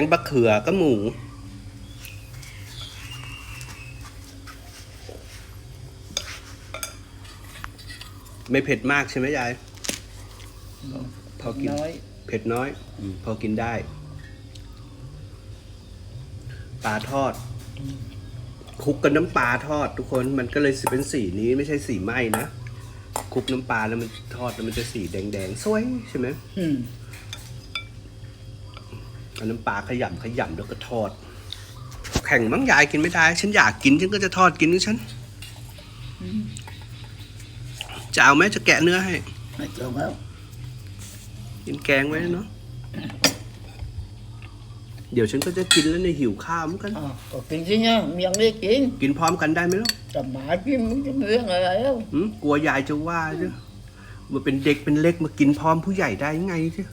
งบะเขือก็หมู ไม่เผ็ดมากใช่ไหมยาย พอกินน้อย เผ็ดน้อยอมพอกินได้ ปลาทอด คลุกกับน้ำปลาทอดทุกคน มันก็เลยเป็นสีนี้ไม่ใช่สีไหม้นะ คลุกน้ำปลาแล้วมันทอดแล้วมันจะสีแดงๆ สวยใช่ไหมอืม เอาน้ำปลาขยำขยำแล้วก็ทอด แข่งมั้งยายกินไม่ได้ ฉันอยากกินฉันก็จะทอดกินของฉันจะเอาไหมจะแกะเนื้อให้ ไม่จบแล้วกินแกงไว้เนาะเดี๋ยวฉันก็จะกินแล้วในยหิวข้าวเหมือนกันอ๋อก็กินสิเนี่ยเมียงได้กินกินพร้อมกันได้ไหมล่ะแต่หมากินมันจะเรื่องอะไรแล้วหืมกลัวยายจะว่าจ้ะมาเป็นเด็กเป็นเล็กมากินพร้อมผู้ใหญ่ได้ยังไงจ้ะ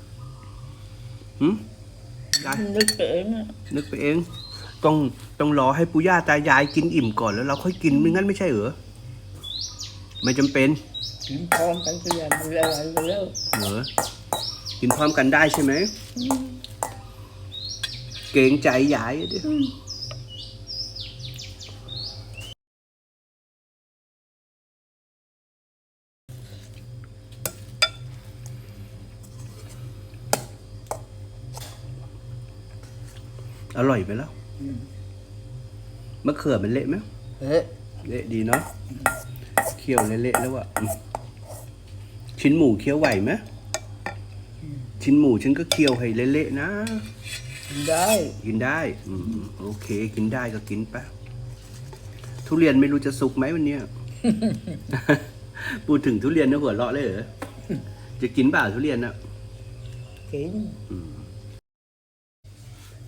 หืม ยายนึกไปเองอะนึกไปเอง ต้องต้องรอให้ปู่ย่าตายายกินอิ่มก่อนแล้วเราค่อยกินไม่งั้นไม่ใช่เหรอไม่จำเป็นกินพร้อมกันก็อย่างมันอะไรไปแล้วเหรอกินพร้อมกันได้ใช่ไหมเกรงใจยายอะดิ อร่อยไหมล่ะมะเขือมันเละไหมเฮ้ยเละดีเนาะเคี่ยวเละๆแล้วอะอืมชิ้นหมูเคี่ยวไหวไหมชิ้นหมูฉันก็เคี่ยวให้เละๆนะกินได้กินได้อืมโอเค กินได้ก็กินไปทุเรียนไม่รู้จะสุกไหมวันเนี้ยพูดถึงทุเรียนนะหัวเราะเลยเหรอจะกินเปล่าทุเรียนอะกิน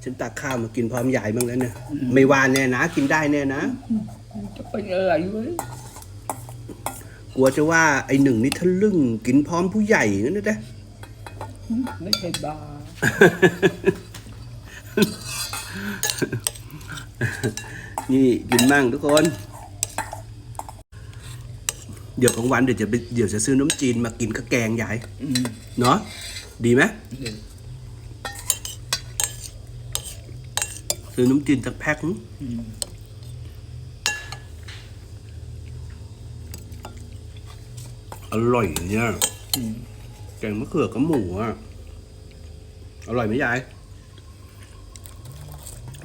ฉันตักข้าวมากินพร้อมยายบ้างแล้วเนี่ยไม่วานแน่นะ กินได้แน่นะ จะเป็นอะไรวะกลัวจะว่าไอ้หนึ่งนี่ทะลึ่งกินพร้อมผู้ใหญ่งั้นนะจ๊ะไม่ใช่บ้านี่กินมั่งทุกคน เดี๋ยวกลางวันเดี๋ยวจะไปเดี๋ยวจะซื้อน้ำจีนมากินกับแกงยายอืมเนาะดีไหม ซื้อน้ำจีนสักแพ็คนึงอืมอร่อยเนี่ยอืมแกงมะเขือกับหมูอะ อร่อยไหมยาย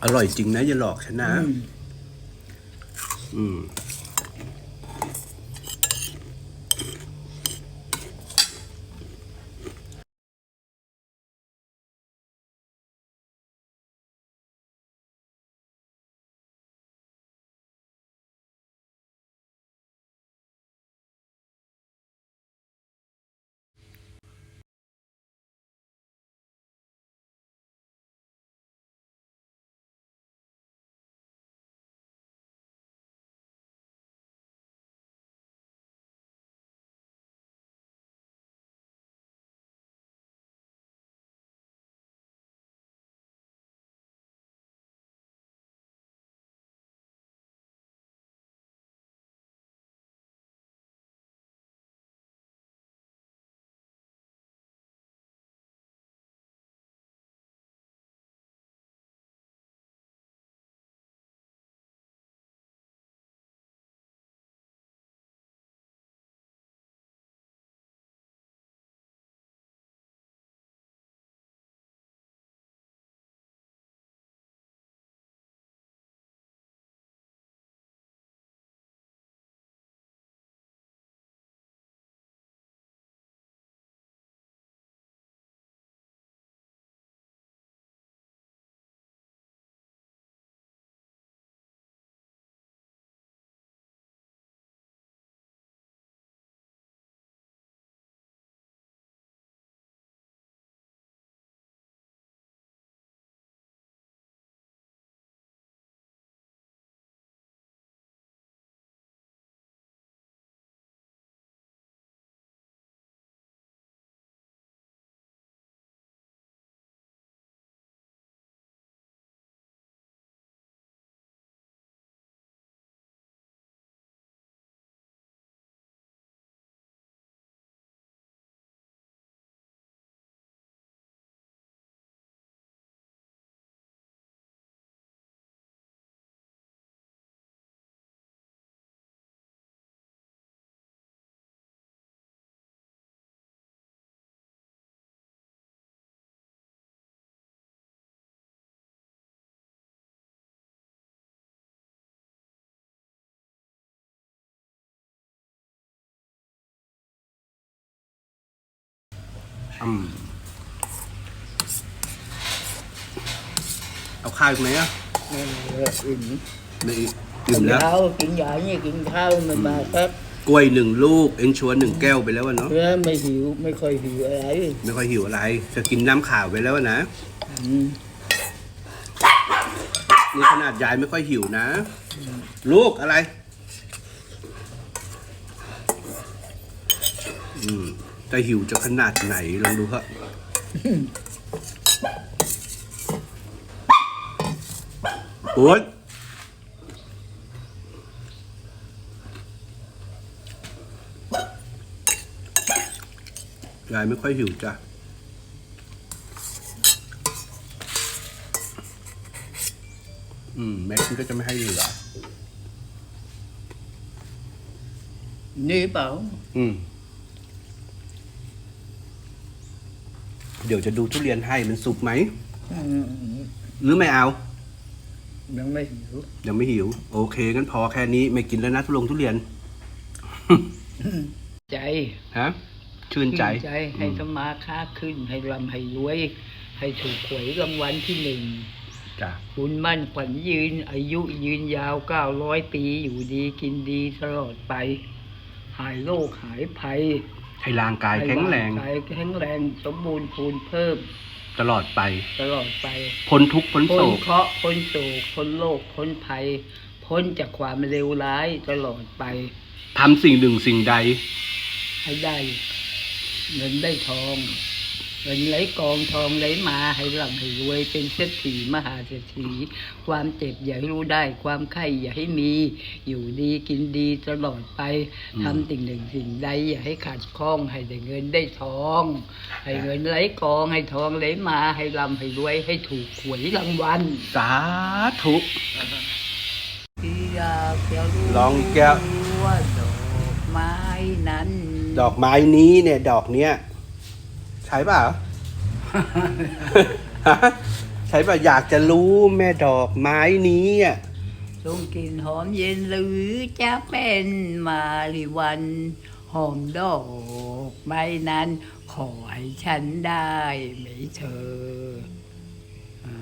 อร่อยจริงนะอย่าหลอกฉันนะ อืม อืมอืมเอาข้าวอีกไหมอะเอออิ่มไม่อิ่มแล้ว ข้าวกินยาเนี่ยกินข้าวมันมาครับกล้วยหนึ่งลูก เอ็งชวนหนึ่งแก้วไปแล้วอะเนาะ เพื่อไม่หิวไม่ค่อยหิวอะไรไม่ค่อยหิวอะไร จะกินน้ำขาวไปแล้วอะนะ อืมนี่ขนาดยายไม่ค่อยหิวนะ ลูกอะไร อืม จะหิวจะขนาดไหนลองดูครับโอ๊ยยายไม่ค่อยหิวจ้ะอืมแม็กซ์ก็จะไม่ให้เหลือ นี่เปล่า อืม เดี๋ยวจะดูทุเรียนให้มันสุกไหมอืมหรือไม่เอา ยังไม่หิวยังไม่หิว โอเคงั้นพอแค่นี้ไม่กินแล้วนะทุลงทุเรียน ใจฮะชื่นใจ ใจ ให้สมาค้าขึ้น ให้ร่ำให้รวย ให้ถูกหวยรางวัลที่หนึ่งจ้ะคุณมั่นขวัญยืน อายุยืนยาวเก้าร้อยปีอยู่ดีกินดีตลอดไป หายโรคหายภัย ให้ร่างกายแข็งแรง ให้ายแข็งแรงสมบูรณ์พูนเพิ่มตลอดไป ตลอดไปพ้นทุกข์พ้นโศพ้นก เคราะห์พ้นโศกพ้นโรคพ้นภัย พ้นจากความเลวร้ายตลอดไป ทำสิ่งหนึ่งสิ่งใด ให้ได้เงินได้ทอง เงินไหลกองทองไหลมาให้ร่ำให้รวยเป็นเศรษฐีมหาเศรษฐีความเจ็บอย่าให้รู้ได้ ความไข้อย่าให้มี อยู่ดีกินดีตลอดไปอืม ทำสิ่งหนึ่งสิ่งใดอย่าให้ขาดข้องให้ได้เงินได้ทอง ให้เงินไหลกองให้ทองไหลมาให้ร่ำให้รวยให้ถูกหวยรางวัลสาธุ ที่อยากจะรู้ลองอีกแก้ว ว่าดอกไม้นั้น ดอกไม้นี้เนี่ยดอกเนี้ย ใช่เปล่า ฮะใช่ป่ะอยากจะรู้แม่ดอกไม้นี้อะทรงกลิ่นหอมเย็นหรือจะเป็นมาริวัน หอมดอกไม้นั้น ขอให้ฉันได้ไหมเธออ่า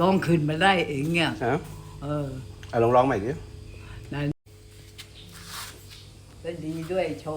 ลองขึ้นมาได้เองเนี่ยฮะเอออะลองร้องใหม่ดิก็ดีด้วยโชค